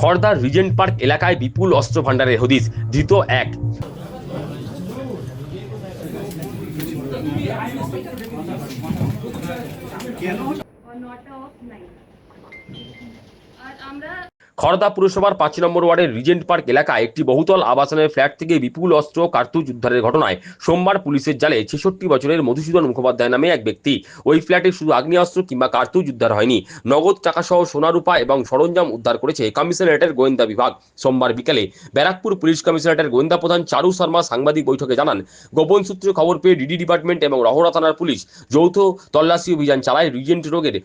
খড়দার Regent park এলাকায় বিপুল অস্ত্র ভাণ্ডারের হদিস ধৃত এক। আর আমরা খড়দা পুরসভার পাঁচ নম্বর ওয়ার্ডের রিজেন্ট পার্ক এলাকায় একটি বহুতল আবাসনের ফ্ল্যাট থেকে বিপুল অস্ত্র কার্তুজ উদ্ধারের ঘটনায় সোমবার পুলিশের জালে ছেষট্টি বছরের মধুসূদন মুখোপাধ্যায় নামে এক ব্যক্তি। ওই ফ্ল্যাটে শুধু আগ্নেয়াস্ত্র কিংবা কার্তুজ উদ্ধার হয়নি, নগদ টাকাসহ সোনারূপা এবং সরঞ্জাম উদ্ধার করেছে কমিশনারেটের গোয়েন্দা বিভাগ। সোমবার বিকেলে ব্যারাকপুর পুলিশ কমিশনারেটের গোয়েন্দা প্রধান চারু শর্মা সাংবাদিক বৈঠকে জানান, গোপন সূত্রে খবর পেয়ে ডিডি ডিপার্টমেন্ট এবং রহরা থানার পুলিশ যৌথ তল্লাশি অভিযান চালায় রিজেন্ট রোগের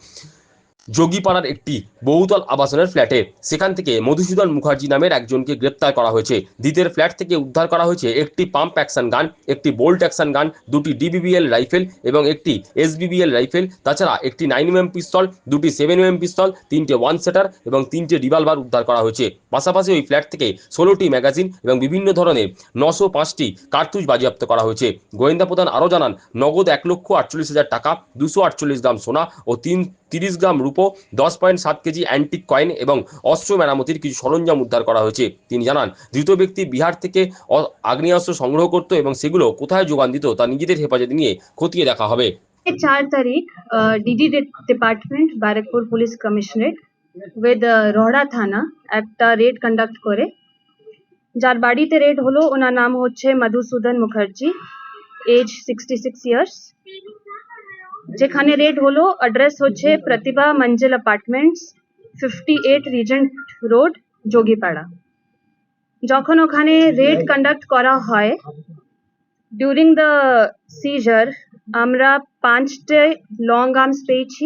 যোগীপাড়ার একটি বহুতল আবাসনের ফ্ল্যাটে। সেখান থেকে মধুসূদন মুখার্জি নামের একজনকে গ্রেপ্তার করা হয়েছে। দ্বিতের ফ্ল্যাট থেকে উদ্ধার করা হয়েছে একটি পাম্প অ্যাকশন গান, একটি বোল্ট অ্যাকশন গান, দুটি ডিবিবিএল রাইফেল এবং একটি এসবিবিএল রাইফেল, তাছাড়া একটি নাইন এম পিস্তল, দুটি সেভেন এম পিস্তল, তিনটে ওয়ান সেটার এবং তিনটে রিভলভার উদ্ধার করা হয়েছে। পাশাপাশি ওই ফ্ল্যাট থেকে ষোলোটি ম্যাগাজিন এবং বিভিন্ন ধরনের নশো পাঁচটি কার্তুজ বাজেয়াপ্ত করা হয়েছে। গোয়েন্দা প্রধান আরও জানান, নগদ এক লক্ষ আটচল্লিশ হাজার টাকা, দুশো আটচল্লিশ গ্রাম সোনা ও তিন তিরিশ গ্রাম রূপো দশ পয়েন্ট সাত কেজি অ্যান্টিক কয়েন এবং অস্ত্র মেরামতির কিছু সরঞ্জাম উদ্ধার করা হয়েছে। তিনি জানান, ধৃত ব্যক্তি বিহার থেকে আগ্নেয়াস্ত্র সংগ্রহ করত এবং সেগুলো কোথায় যোগান দিত তা নিজেদের হেফাজতে নিয়ে খতিয়ে দেখা হবে। চার তারিখ DD department Barrackpore police commissionerate with Rahara থানা একটা রেড কন্ডাক্ট করে। যার বাড়িতে রেড হলো, ওনার নাম হচ্ছে Madhusudan Mukherjee age sixty six years যেখানে রেড হলো অ্যাড্রেস হচ্ছে Pratibha Manzil apartments fifty eight regent road যোগীপাড়া। যখন ওখানে রেড কন্ডাক্ট করা হয় ডিউরিং দ্য সিজার আমরা পাঁচটে লং আর্মস পেয়েছি,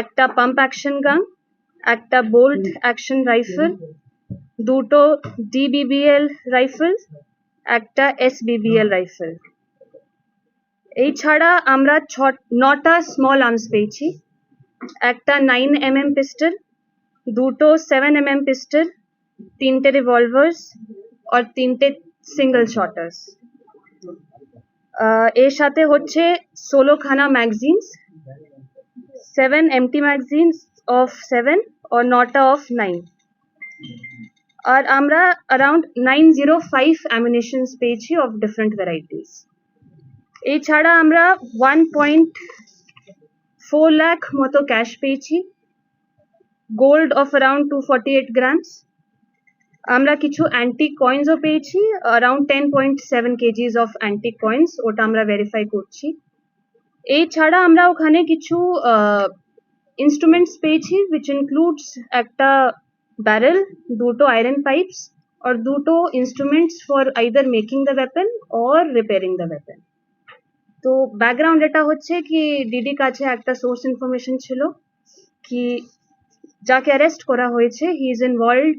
একটা পাম্প অ্যাকশন গান একটা বোল্ট অ্যাকশন রাইফেল দুটো ডিবিবিএল রাইফেল একটা এসবিবিএল রাইফেল এই ছাড়া আমরা ছ নটা স্মল আর্মস পেয়েছি। একটা নাইন এম এম পিস্টল দুটো সেভেন এম এম পিস্টল তিনটে রিভলভার্স আর তিনটে সিঙ্গল শটার্স আহ, এর সাথে হচ্ছে ষোলোখানা magazines seven empty magazines of seven আর নটা অফ নাইন আর আমরা around nine zero five ammunitions পেয়েছি অফ ডিফারেন্ট ভ্যারাইটিস এছাড়া আমরা ওয়ান পয়েন্ট ফোর লাখ মতো ক্যাশ পেয়েছি। Gold of around two forty eight grams আমরা কিছু অ্যান্টিক কয়েন্সও পেয়েছি around ten point seven kgs of antique coins ওটা আমরা ভেরিফাই করছি। এই ছাড়া আমরা ওখানে কিছু ইনস্ট্রুমেন্টস পেয়েছি উইচ ইনক্লুডস একটা ব্যারেল দুটো আয়রন পাইপস আর দুটো instruments for either making the weapon or repairing the weapon তো ব্যাকগ্রাউন্ড এটা হচ্ছে কি ডিডি কাছে একটা সোর্স ইনফরমেশন ছিল কি যাকে অ্যারেস্ট করা হয়েছে he is involved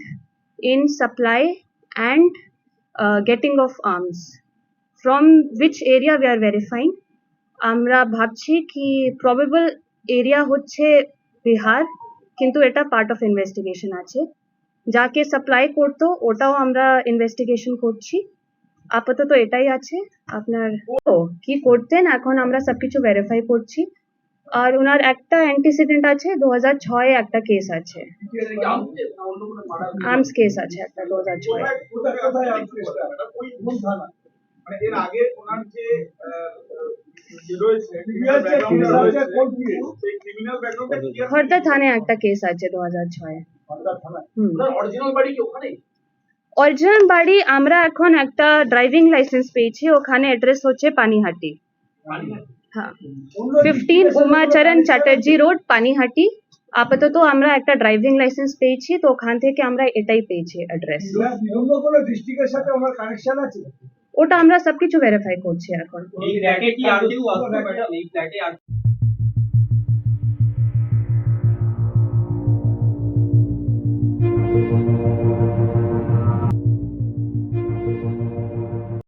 supply and uh, getting of arms from which area we are verifying? আমরা ভাবছি কি প্রবেবল এরিয়া হচ্ছে বিহার কিন্তু এটা পার্ট অফ ইনভেস্টিগেশন আছে। যাকে সাপ্লাই করতো ওটাও আমরা ইনভেস্টিগেশন করছি। আপাতত এটাই আছে। আপনার, ও, কি করতেন এখন আমরা সবকিছু ভেরিফাই করছি আর ওনার একটা অ্যান্টিসিডেন্ট আছে, দু হাজার ছয় একটা কেস আছে আর্মস কেস আছে একটা, দু হাজার ছয় কোন থানা? একটা কেস আছে দু হাজার ছয়। হুম ওনার বাড়ি কি ওখানেই? অরিজিনাল বাড়ি, আমরা এখন একটা ড্রাইভিং লাইসেন্স পেয়েছি, ওখানে অ্যাড্রেস হচ্ছে পানিহাটি। হ্যাঁ। Fifteen Umacharan Chatterjee road Panihati. আপাতত আমরা একটা ড্রাইভিং লাইসেন্স পেয়েছি, তো ওখান থেকে আমরা এটাই পেয়েছি অ্যাড্রেস বিভিন্ন কোনো ডিস্ট্রিক্টের সাথে ওনার কানেকশন আছে ওটা আমরা সবকিছু ভেরিফাই করছি এখন। এই ফ্ল্যাটে কি আর কেউ আসতো ম্যাডাম এই ফ্ল্যাটে আর